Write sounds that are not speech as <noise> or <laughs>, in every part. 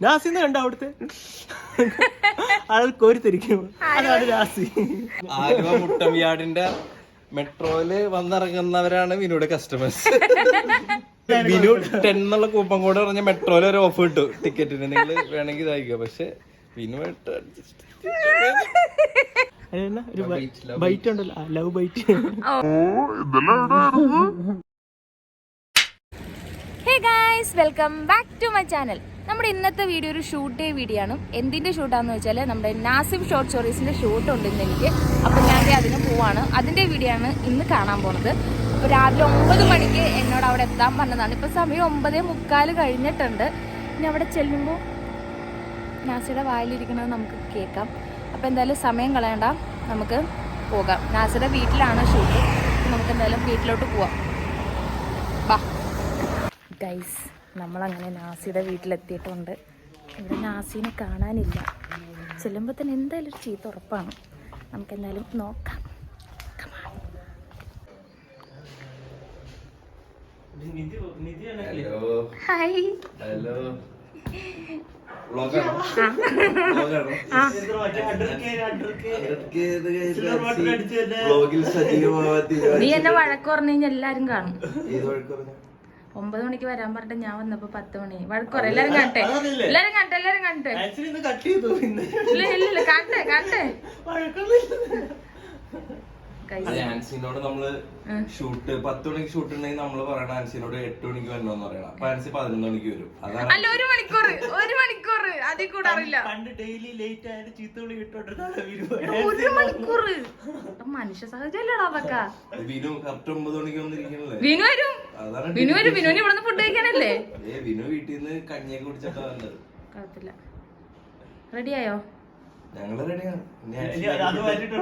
നാസിന്ന് കണ്ട അവിടുത്തെ? ആൾ കോരിത്തിരിക്കും അതാണ് നാസി. ആലുവ മുട്ടമിയാടിന്റെ മെട്രോയിൽ വന്നിറങ്ങുന്നവരാണ് വിനുടെ കസ്റ്റമേഴ്സ് വിനു ടെൻ എന്നുള്ള കൂപ്പൺ കോഡ് പറഞ്ഞ മെട്രോയിൽ ഒരു ഓഫ് കിട്ടും ടിക്കറ്റിന് നിങ്ങൾ വേണമെങ്കിൽ ഇതായിരിക്കുക പക്ഷെ വിനു ഒരു ബൈറ്റ് ഉണ്ടല്ലോ. Love bite hey guys welcome back to my channel നമ്മുടെ ഇന്നത്തെ വീഡിയോ ഒരു ഷൂട്ട് ഡേ വീഡിയോ ആണ്. എന്തിന്റെ ഷൂട്ടാന്ന് വെച്ചാൽ നമ്മുടെ നാസിം ഷോർട്ട് സ്റ്റോറീസിന്റെ ഷൂട്ട് ഉണ്ട് ഇന്ന് എനിക്ക്. അപ്പോൾ ഞാൻ അതിന് പോവാണ്. അതിന്റെ വീഡിയോ ആണ് ഇന്ന് കാണാൻ പോണത്. അപ്പോൾ രാവിലെ ഒമ്പത് മണിക്ക് എന്നോട് അവിടെ എത്താൻ പറഞ്ഞതാണ്. ഇപ്പോൾ സമയം ഒമ്പതേ മുക്കാൽ കഴിഞ്ഞിട്ടുണ്ട്. ഇനി അവിടെ ചെല്ലുമ്പോൾ നാസിയുടെ വായിലിരിക്കുന്നത് നമുക്ക് കേൾക്കാം. അപ്പോൾ എന്തായാലും സമയം കളയണ്ട. നമുക്ക് പോകാം. നാസിയുടെ വീട്ടിലാണ് ഷൂട്ട് നമുക്ക് എന്തായാലും വീട്ടിലോട്ട് പോവാം. ബാ നമ്മളങ്ങനെ നാസിയുടെ വീട്ടിലെത്തിയിട്ടുണ്ട്. ഇവിടെ നാസിനെ കാണാനില്ല. ചെല്ലുമ്പോൾ തന്നെ എന്തായാലും ഒരു ചീത്ത ഉറപ്പാണ്. നമുക്ക് എന്തായാലും നോക്കാം ഹായ് ഹലോ നീ എന്നെ വഴക്ക് പറഞ്ഞു കഴിഞ്ഞാൽ എല്ലാരും കാണും. ഏത് വഴക്ക് പറഞ്ഞു? ഒമ്പത് മണിക്ക് വരാൻ പറഞ്ഞിട്ട് ഞാൻ വന്നപ്പോ പത്ത് മണി. വഴക്കുറ എല്ലാരും കണ്ടെ. എല്ലാരും കണ്ടെ എല്ലാരും കണ്ടെ. ഇല്ല ഇല്ല കണ്ടെ കാണട്ടെ കാണട്ടെ വഴക്കൊന്നുമില്ല. ഗൈസ് അത് ആൻസിനോട് നമ്മൾ ഷൂട്ട് പത്ത് മണിക്ക് ഷൂട്ട് ഉണ്ടെങ്കിൽ നമ്മൾ പറയണ ആൻസിനോട് എട്ട് മണിക്ക് വരണമെന്ന് പറയണം. അപ്പൊ ആൻസി പതിനൊന്ന് മണിക്ക് വരും. അതാണ് അല്ല ഒരു മണിക്കൂർ ഒരു മണിക്കൂർ അതിൽ കൂടാറില്ല പണ്ട് ഡെയിലി ലേറ്റ് ആയിട്ട് ചീത്തവിളി ഒരു മണിക്കൂർ മനുഷ്യ സഹജല്ലടാ അതൊക്കെ. വിനു കറക്റ്റ് ഒമ്പത് മണിക്ക് വന്നിരിക്കണല്ലേ? വിനു വരും. അതാണ് വിനു വരും. വിനുവിന് ഇവിടുന്ന് ഫുഡ് കഴിക്കാനല്ലേ? ഏ വിനു വീട്ടിൽ നിന്ന് കഞ്ഞിയൊക്കെ കുടിച്ചിട്ടാ വന്നത്. കുഴപ്പമില്ല. റെഡിയായോ ഞങ്ങൾ റെഡിയാണ് അത് മാറ്റിട്ട്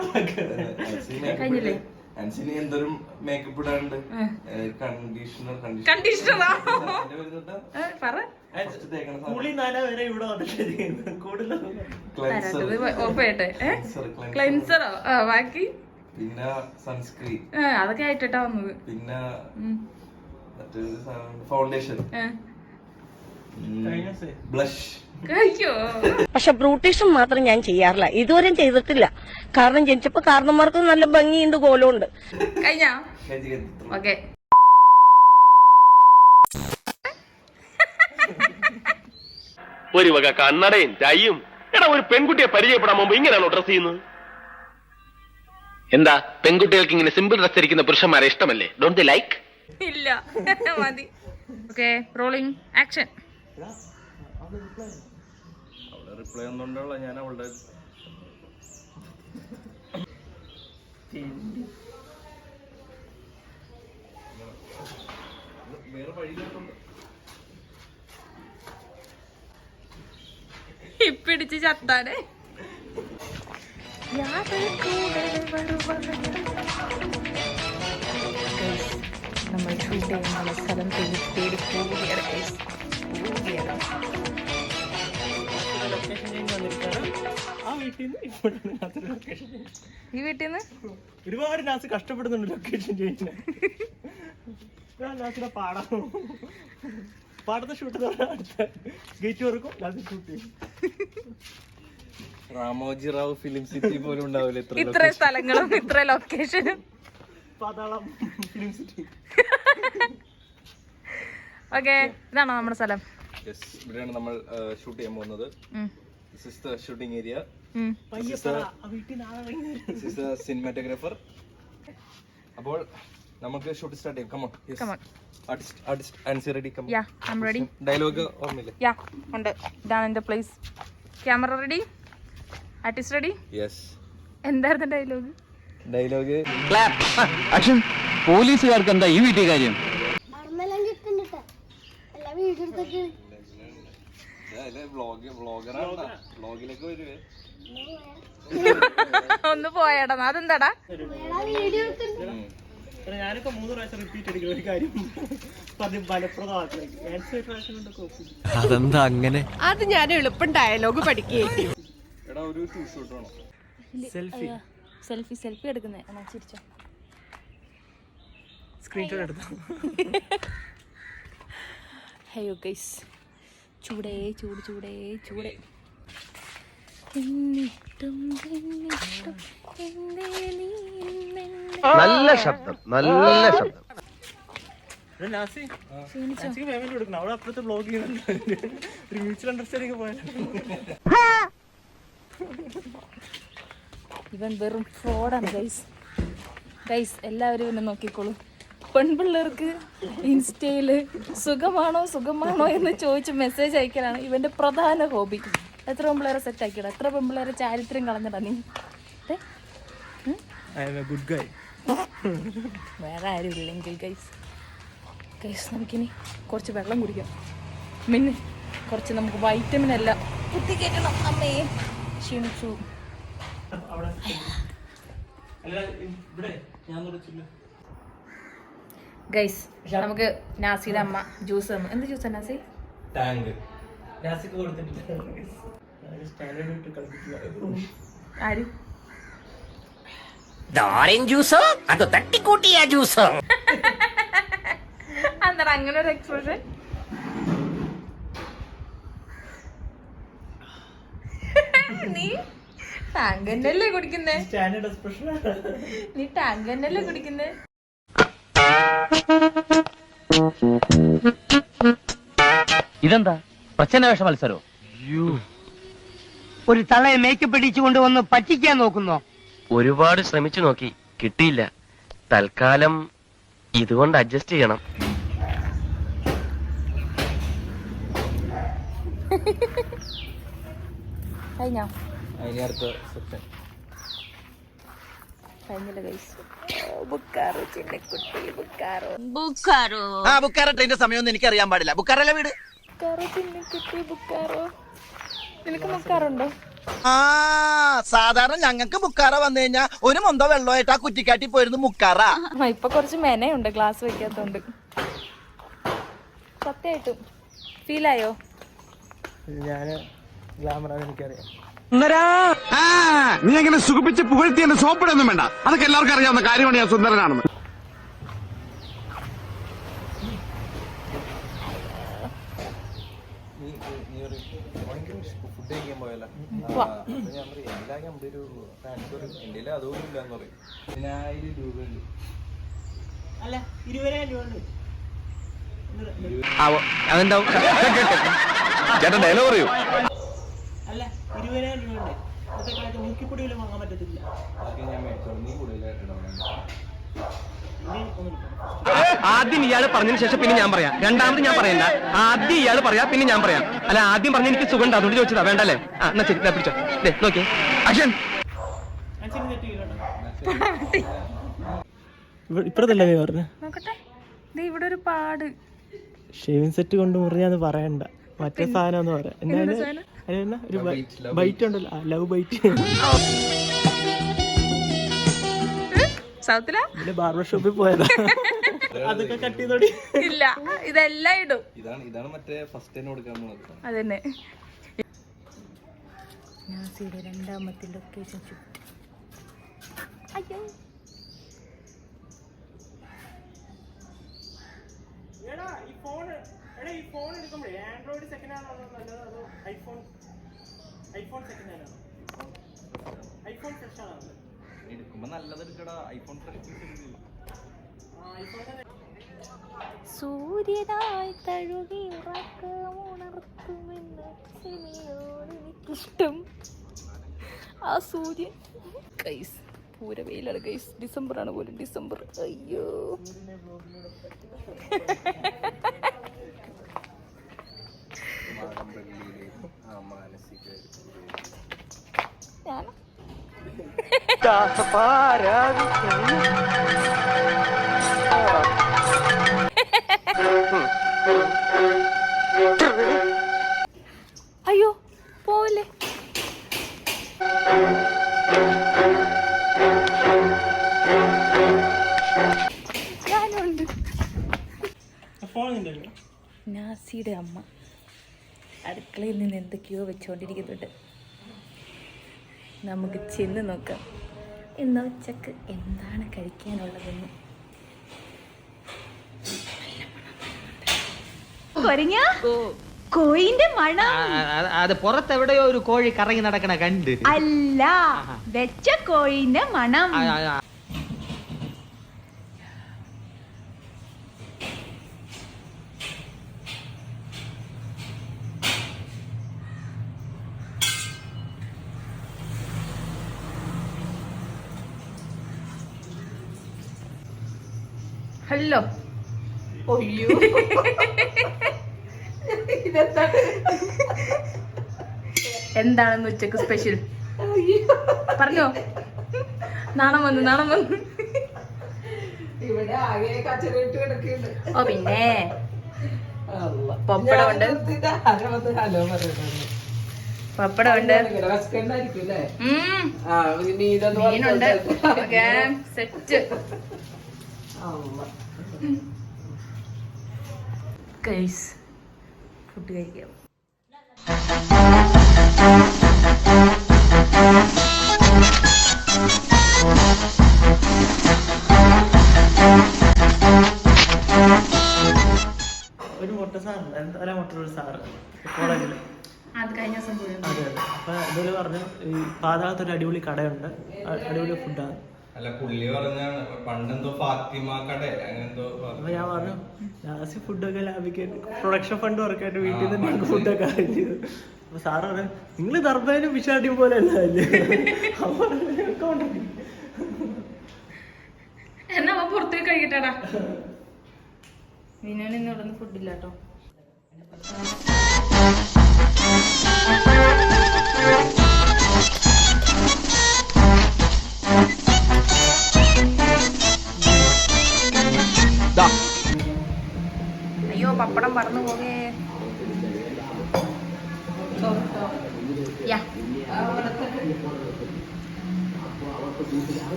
കഴിഞ്ഞില്ലേ? ആൻസിന് എന്തൊരു മേക്കപ്പ് ഇടാണ്ട് കണ്ടീഷണർ കണ്ടീഷണർ ക്ലെൻസറോ ആ? ബാക്കി? പിന്നെ സൺസ്ക്രീൻ അതൊക്കെ ആയിട്ടാ വന്നത്. പിന്നെ. ഫൗണ്ടേഷൻ. ബ്ലഷ് പക്ഷെ ബ്രൂട്ടീഷൻ മാത്രം ഞാൻ ചെയ്യാറില്ല. ഇതുവരെയും ചെയ്തിട്ടില്ല. കാരണം ജനിച്ചപ്പോ കാരണന്മാർക്ക് നല്ല ഭംഗിയുണ്ട് കോലമുണ്ട്. കഴിഞ്ഞാ? ഓക്കെ. ഒരു വക കണ്ണടയും ടൈയും. എടാ ഒരു പെൺകുട്ടിയെ പരിചയപ്പെടാൻ മുമ്പ് ഇങ്ങനെയാണോ ഡ്രസ് ചെയ്യുന്നത്? എന്താ? പെൺകുട്ടികൾക്ക് ഇങ്ങനെ സിമ്പിൾ ഡ്രസ് ധരിക്കുന്ന പുരുഷന്മാരെ ഇഷ്ടമല്ലേ? ഡോണ്ട് ദി ലൈക്ക് ഇല്ല. മതി. ഓക്കെ റോളിംഗ് ആക്ഷൻ അവളുടെ റിപ്ലൈ ഒന്നുകൊണ്ടുള്ള ഞാൻ അവളുടെ വേറെ വഴിയിലോട്ടുണ്ട് ഇപ്പിടിച്ച് ചത്താനെ നമ്മൾ ഷൂട്ട് ചെയ്യുന്ന സ്ഥലം തേടി തേടി പോവുകയാണ്. പോവുകയാണ്. വീട്ടിൽ നിന്ന് ലൊക്കേഷൻ ഈ വീട്ടിൽ നിന്ന് ഒരുപാട് നാസ് കഷ്ടപ്പെടുന്നുണ്ട് ലൊക്കേഷൻ ചോദിച്ചാൽ നാസിനെ പാടാം. പാടത്തെ ഷൂട്ട് ഗേറ്റ് തുറക്കും നാസ് ഷൂട്ട് ചെയ്യും. രാമോജി റാവു ഫിലിം സിറ്റി പോലും ഉണ്ടാവില്ല ഇത്ര ഇത്ര സ്ഥലങ്ങളും ഇത്ര ലൊക്കേഷനും പാതാളം ഫിലിം സിറ്റി ഓക്കെ ഇതാണോ നമ്മുടെ സ്ഥലം? യെസ് ഇവിടെയാണ് നമ്മൾ ഷൂട്ട് ചെയ്യാൻ പോകുന്നത്. ഷൂട്ടിംഗ് ഏരിയ ആ സിനിമാറ്റോഗ്രാഫർ അപ്പോൾ നമുക്ക് ഷൂട്ട് സ്റ്റാർട്ട് ചെയ്യാം. Come on. Artist artist Ancy ready come Yeah, I'm ready. Dialogue ഓർമ്മയില്ലേ? യാ ഉണ്ട്. ഇതാണ് എന്റെ place camera ready artist ready yes എന്തായിരുന്നു ഡയലോഗ് ഡയലോഗ് ആക്ഷൻ പോലീസുകാർക്ക് എന്താ ഈ വീട്ടിൽ കാര്യം? വ്ളോഗിലേക്ക് വരുവേ. <laughs> ഒന്ന് പോയടാ. അതെന്താടാ? ഞാനൊക്കെ മൂന്ന് പ്രാവശ്യം റിപ്പീറ്റ് അടിക്കുന്ന ഒരു കാര്യം. അതെന്താ അങ്ങനെ? അത് ഞാൻ എളുപ്പം ഡയലോഗ് പഠിക്കേ എടാ ഒരു ടൂ ഷൂട്ട് വേണം സെൽഫി സെൽഫി സെൽഫി എടുക്കുന്നേ. ചിരിച്ചോ. സ്ക്രീൻഷോട്ട് എടുത്തു. ഹയോ ഗൈസ് ചൂടേ ചൂട് ചൂടേ ചൂടേ. നല്ല ശബ്ദം നല്ല ശബ്ദം. ഇവൻ വെറും ഫ്രോഡാണ് ഗൈസ് ഗൈസ് എല്ലാവരും ഇവനെ നോക്കിക്കോളൂ. പെൺപിള്ളേർക്ക് ഇൻസ്റ്റയിൽ സുഖമാണോ സുഖമാണോ എന്ന് ചോദിച്ച് മെസ്സേജ് അയക്കലാണ് ഇവന്റെ പ്രധാന ഹോബി എത്ര പെമ്പിളേരെ സെറ്റ് ആക്കിയടാ? എത്ര പെമ്പിളേരെ ചാരിത്രം കളഞ്ഞടാ നീ? ഗുഡ് ഗൈ വേറെ ആരും ഇല്ലെങ്കിൽ ഗൈസ് ഗൈസ് നമുക്കിനി കുറച്ച് വെള്ളം കുടിക്കാം. മിന്നെ കുറച്ച് നമുക്ക് വൈറ്റമിൻ എല്ലാം കുത്തിക്കേറ്റണം. അമ്മേ ക്ഷീണിച്ചു. ഗൈസ് നമുക്ക് നാസിയുടെ അമ്മ ജ്യൂസ് തന്നു. എന്ത് ജ്യൂസാ നാസി? ടാങ്ക് നാസിക്ക് കൊടുത്തിട്ടില്ല സ്റ്റാൻഡേർഡ് ഇട്ട് കളിപ്പിക്കുക. ആര്? ഓറഞ്ച് ജ്യൂസോ അതോ തട്ടിക്കൂട്ടിയ ജ്യൂസോ <laughs> അങ്ങനെ ഒരു എക്സ്പ്രഷൻ <laughs> നീ ടാങ്ക് തന്നെയല്ലേ കുടിക്കുന്നേ? സ്റ്റാൻഡേർഡ് എക്സ്പ്രഷൻ <laughs> നീ ടാങ്ക് തന്നെയല്ലേ കുടിക്കുന്നേ? ഇതെന്താ? പ്രച്ഛന്നവേഷ മത്സരോ? ഒരു തള്ളയെ മേക്കപ്പ് ഇടിച്ചു കൊണ്ടുവന്ന് പറ്റിക്കാൻ നോക്കുന്നോ? ഒരുപാട് ശ്രമിച്ചു നോക്കി. കിട്ടിയില്ല. തൽക്കാലം ഇതുകൊണ്ട് അഡ്ജസ്റ്റ് ചെയ്യണം. കഴിഞ്ഞോ? കഴിഞ്ഞില്ല ഗൈസ് ബുക്കാറോ ചിന്നക്കുട്ടി ബുക്കാറോ. ആ ബുക്കാറ ട്രെയിന്റെ സമയമൊന്നും എനിക്ക് അറിയാൻ പാടില്ല. ബുക്കാറല്ല വീട്? ബുക്കാറോ? ചിന്നക്കുട്ടി ബുക്കാറോ? നിനക്ക് ബുക്കാറുണ്ടോ? ആ സാധാരണ ഞങ്ങൾക്ക് മുക്കാറ വന്നു കഴിഞ്ഞാ ഒരു മൊന്തോ വെള്ളമായിട്ട് ആ കുറ്റിക്കാട്ടി പോയിരുന്നു മുക്കാറ. ഇപ്പൊ കുറച്ച് മെനയുണ്ട് ഗ്ലാസ് വെക്കാത്തോണ്ട്. സത്യമായിട്ടും ഫീലായോ? ഞാൻ ഗ്ലാമറാന്ന് എനിക്കറിയാം. നീ അങ്ങനെ സുഖിപ്പിച്ച് പുകഴ്ത്തി എന്നെ സോപ്പിടൊന്നും വേണ്ട. അതൊക്കെ എല്ലാവർക്കും അറിയാവുന്ന കാര്യമാണ് ഞാൻ സുന്ദരനാണെന്ന് നീ നീ ഒരു ഭയങ്കര ഫുഡ് കഴിക്കാൻ പോയല്ലോ വാ. ഞാൻ പറയും എന്തായാലും നമ്മുടെ ഒരു ഫാൻസ് പറയും എന്റെ അതുപോലും ഇല്ലാന്ന് പറയും പതിനായിരം രൂപയുണ്ട് അല്ല ഇരുപതിനായിരം രൂപ ഉണ്ട് അതെന്താവും? ചേട്ടൻ ഡയലോഗ് പറയൂ. അല്ല ഇരുപതിനായിരം രൂപ ഉണ്ട്. ഇന്നത്തെ കാലത്ത് മുക്കിപ്പൊടിയിലും വാങ്ങാൻ പറ്റത്തില്ല. ആദ്യം ഇയാൾ പറഞ്ഞതിന് ശേഷം പിന്നെ ഞാൻ പറയാം. രണ്ടാമത് ഞാൻ പറയണ്ട. ആദ്യം ഇയാൾ പറയാം പിന്നെ ഞാൻ പറയാം. അല്ല ആദ്യം പറഞ്ഞ എനിക്ക് സുഖം ഉണ്ട് അതുകൊണ്ട് ചോദിച്ചതാ. വേണ്ടല്ലേ? ആ എന്നാ ശരി. പിടിച്ചോ. ദേ നോക്കിയേ. അക്ഷൻ! ഇപ്പഴത്തല്ലേ പറഞ്ഞു? നോക്കട്ടെ. ദേ ഇവിടെ ഒരു പാട്. ഷേവിംഗ് സെറ്റ് കൊണ്ട് മുറിഞ്ഞാന്ന് പറയണ്ട. മറ്റേ സാധനം എന്ന് പറയാം. അതിനെന്നാ ഒരു ബൈറ്റ് ഉണ്ടല്ലോ. Love byte. സൗത്തില ബാർബർ ഷോപ്പിൽ പോയതാ. അതൊക്കെ കട്ട് ചെയ്തോടി. ഇല്ല ഇതെല്ലാം ഇടും. ഇതാണ് ഇതാണ് മറ്റേ ഫസ്റ്റ് തന്നെ കൊടുക്കാൻ പോണത്. അതന്നെ. നാസിയുടെ രണ്ടാമത്തെ ലൊക്കേഷൻ ഷൂട്ട് അയ്യോ. എടാ ഈ ഫോൺ എടാ ഈ ഫോൺ എടുക്കുമ്പോഴേ ആൻഡ്രോയിഡ് സെക്കൻഡ് ആണോ നല്ലത് അതോ ഐഫോൺ ഐഫോൺ സെക്കൻഡ് ആണോ? ഐഫോൺ ഫ്രഷ് ആണോ? എടുക്കുമ്പോ നല്ലത് എടുക്കടാ ഐഫോൺ സൂര്യനായി തഴുകി ഉറക്കമുണർത്തുമെന്ന് എനിക്കിഷ്ടം. ആ സൂര്യൻ. കൈസ് പൂര വെയിലാണ്. കൈസ് ഡിസംബർ ആണ് പോലും. ഡിസംബർ അയ്യോ. ആ <laughs> അയ്യോ പോലെ നാസിയുടെ അമ്മ. അടുക്കളയിൽ നിന്ന് എന്തൊക്കെയോ വെച്ചുകൊണ്ടിരിക്കുന്നുണ്ട് നമുക്ക് ചെന്ന് നോക്കാം. ഇന്ന് ഉച്ചയ്ക്ക് എന്താണ് കഴിക്കാനുള്ളതെന്ന്? കോയിന്റെ മണം. അത് പുറത്തെവിടെയോ ഒരു കോഴി കറങ്ങി നടക്കണ കണ്ട്. അല്ല വെച്ച കോഴിന്റെ മണം. ഹലോ. ഒയ്യോ എന്താണെന്ന് ഉച്ചയ്ക്ക് സ്പെഷ്യൽ പറഞ്ഞോ. നാണം വന്നു നാണം വന്നു. ഓ പിന്നെ. പപ്പടം ഉണ്ട് പപ്പടം ഉണ്ട് പപ്പടമുണ്ട്. മീനുണ്ട്. സെറ്റ് ഗൈസ് ഫുഡ് കഴിക്കാം. ഒരു മുട്ട സാറ് എന്താ മുട്ട ഒരു സാറ്. കോളേജിൽ അത് അതെ അപ്പൊ ഇതുപോലെ പറഞ്ഞു ഈ പാതാളത്തൊരു അടിപൊളി കടയുണ്ട്. അടിപൊളി ഫുഡാണ് അല്ല പുള്ളി പറഞ്ഞാണ് പണ്ടെന്തോ ഫാത്തിമ കട അങ്ങനെന്തോ അപ്പൊ ഞാൻ പറഞ്ഞു ലാസ്റ്റ് ഫുഡൊക്കെ ലാഭിക്കാൻ പ്രൊഡക്ഷൻ ഫണ്ട് വർക്കായിട്ട് വീട്ടിൽ നിന്ന് ഞങ്ങൾക്ക് ഫുഡൊക്കെ ചെയ്തു അപ്പൊ സാറ് പറഞ്ഞു നിങ്ങൾ ദർബാനും വിഷാടിയും പോലെ അല്ല അല്ലേ എന്നാ അവൻ പുറത്തേക്ക് കഴിക്കട്ടാടാ. വിനുവിന് ഇന്ന് ഇവിടെ നിന്ന് ഫുഡില്ല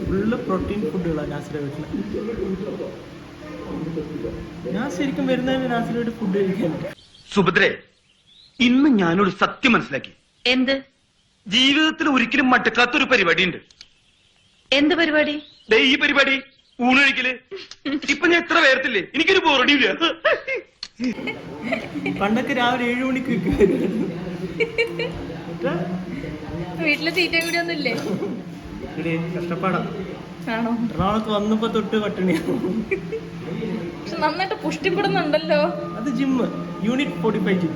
ഫുള്ള് പ്രോട്ടീൻ ഫുഡുകളാണ് നാസിലെ വീട്ടിൽ ഞാൻ ശരിക്കും വരുന്നതിന് നാസിലോട് ഫുഡ് കഴിക്കാൻ സുഭദ്രെ ഇന്ന് ഞാനൊരു സത്യം മനസ്സിലാക്കി. എന്ത്? ജീവിതത്തിൽ ഒരിക്കലും മടുക്കാത്തൊരു പരിപാടി ഉണ്ട് എന്ത് പരിപാടി? ദേ ഈ പരിപാടി ഊണൊഴിക്കൽ. ഇപ്പൊ ഞാൻ എത്ര പേർത്തില്ലേ എനിക്കൊരു ബോറടിയില്ല. പണ്ടൊക്കെ രാവിലെ ഏഴു മണിക്ക് വീട്ടിൽ തീറ്റ കൂടി ഒന്നും ഇല്ലേ ഇവിടെ കഷ്ടപ്പാടാ. ആണോ? എറണാകുളത്ത് വന്നപ്പോ തൊട്ട് പട്ടിണിയാണ് പക്ഷെ നന്നായിട്ട് പുഷ്ടിപ്പെടുന്നുണ്ടല്ലോ. അത് gym unit forty five gym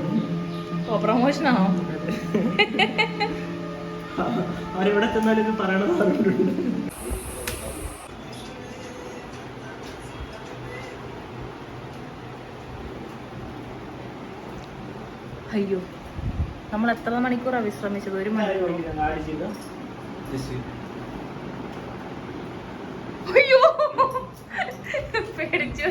ഓ പ്രൊമോഷൻ ആണോ? അവരെവിടെ ചെന്നാലും ഇത് പറയണമെന്ന് പറഞ്ഞിട്ടുണ്ട് അയ്യോ. നമ്മൾ എത്ര മണിക്കൂറാണ് വിശ്രമിച്ചത്? ഒരു മണിക്കൂർ. അയ്യോ. പേടിച്ചു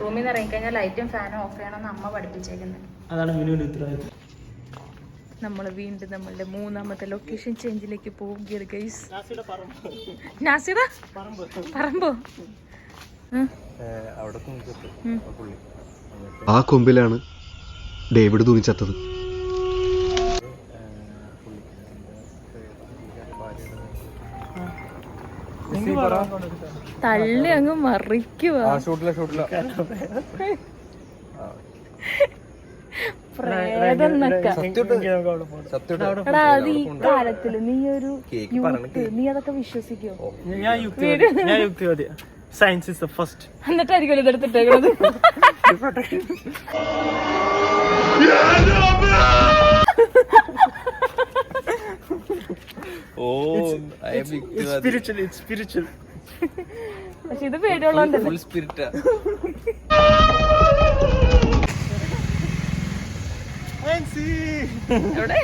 റൂമിൽ നിന്ന് ഇറങ്ങിക്കഴിഞ്ഞാൽ ലൈറ്റും ഫാനും ഓഫ് ചെയ്യണമെന്ന് അമ്മ പഠിപ്പിച്ചേക്കുന്നത് അതാണ് നമ്മൾ വീണ്ടും നമ്മളുടെ മൂന്നാമത്തെ ലൊക്കേഷൻ ചേഞ്ചിലേക്ക് പോവുകയാണ് ഗൈസ് നാസിറ പറമ്പ്. അവിടെ ആ കൊമ്പിലാണ് ഡേവിഡ് തൂങ്ങിച്ചത്തത്. തള്ളി അങ്ങ് മറിക്കുക അത് ഈ കാലത്തിൽ നീ ഒരു കേക്ക് പറഞ്ഞ നീ അതൊക്കെ വിശ്വസിക്കോ? ഞാൻ യുക്തി ഞാൻ യുക്തിവാദി സയൻസ് ഇസ് ദ ഫസ്റ്റ് എന്നിട്ടായിരിക്കും ഇതെടുത്തിട്ടേക്കുന്നത് oh I'm spiritual it spiritual പക്ഷെ ഇത് പേടിയുള്ളതുകൊണ്ട് ഫുൾ സ്പിരിറ്റാ എവിടെ?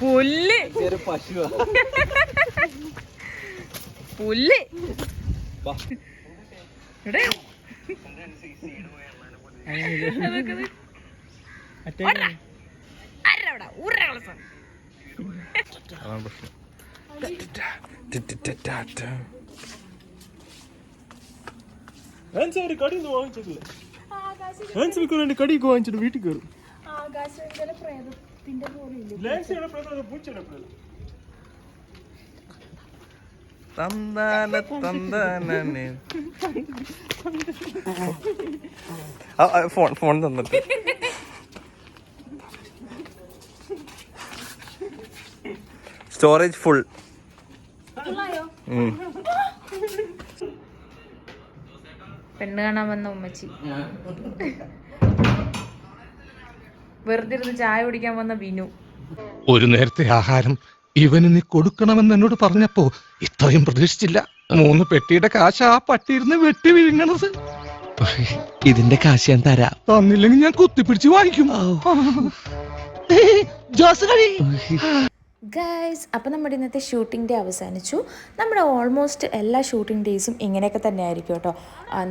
പുല്ല്. പശുവാ. പുല്ല്. എവിടെ അതൊക്കെ ഇത്. ഓടടാ. ആരെടാ അവിടെ? ഊരടാ കളസം. അതാണ് പ്രശ്നം ഹാൻസ് ഒരു കടി ഒന്നും വാങ്ങിച്ചിട്ടില്ല ഹാൻസ് മിക്കവാറും എന്റെ കടിയൊക്കെ വാങ്ങിച്ചിട്ട് വീട്ടിൽ കയറും പ്രേതത്തിന്റെ പോലെ പൂച്ചയുടെ പ്രേതം തന്താന തന്താനെ ഫോൺ ഫോൺ തന്നിട്ട്. Storage full. പെണ്ണ് കാണാൻ വന്ന ഉമ്മച്ചി. വെറുതെ ഇരുന്ന് ചായ കുടിക്കാൻ വന്ന ബിനു. ഒരു നേരത്തെ ആഹാരം ഇവന് നീ കൊടുക്കണമെന്ന് എന്നോട് പറഞ്ഞപ്പോ ഇത്രയും പ്രതീക്ഷിച്ചില്ല. മൂന്ന് പെട്ടിയുടെ കാശ് ആ പട്ടിയിരുന്ന് വെട്ടി വിഴുങ്ങണത്. ഇതിന്റെ കാശ് ഞാൻ തരാം. തന്നില്ലെങ്കിൽ ഞാൻ കുത്തിപ്പിടിച്ച് വാങ്ങിക്കും. ജോസ് കഴി ഗൈസ് അപ്പോൾ നമ്മുടെ ഇന്നത്തെ ഷൂട്ടിംഗ് ഡേ അവസാനിച്ചു. നമ്മുടെ ഓൾമോസ്റ്റ് എല്ലാ ഷൂട്ടിംഗ് ഡേയ്സും ഇങ്ങനെയൊക്കെ തന്നെ ആയിരിക്കും കേട്ടോ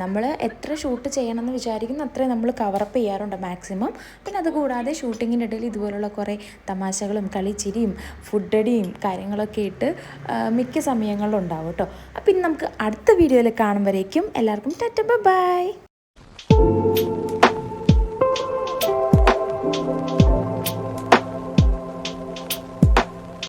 നമ്മൾ എത്ര ഷൂട്ട് ചെയ്യണമെന്ന് വിചാരിക്കുന്ന അത്രയും നമ്മൾ കവറപ്പ് ചെയ്യാറുണ്ട് മാക്സിമം പിന്നെ അതുകൂടാതെ ഷൂട്ടിങ്ങിന്റെ ഇടയിൽ ഇതുപോലുള്ള കുറേ തമാശകളും കളിച്ചിരിയും ഫുഡടിയും കാര്യങ്ങളൊക്കെ ഇട്ട് മിക്ക സമയങ്ങളിലും ഉണ്ടാവും കേട്ടോ. അപ്പം ഇനി നമുക്ക് അടുത്ത വീഡിയോയിൽ കാണുമ്പോഴേക്കും എല്ലാവർക്കും ടറ്റ ബൈ.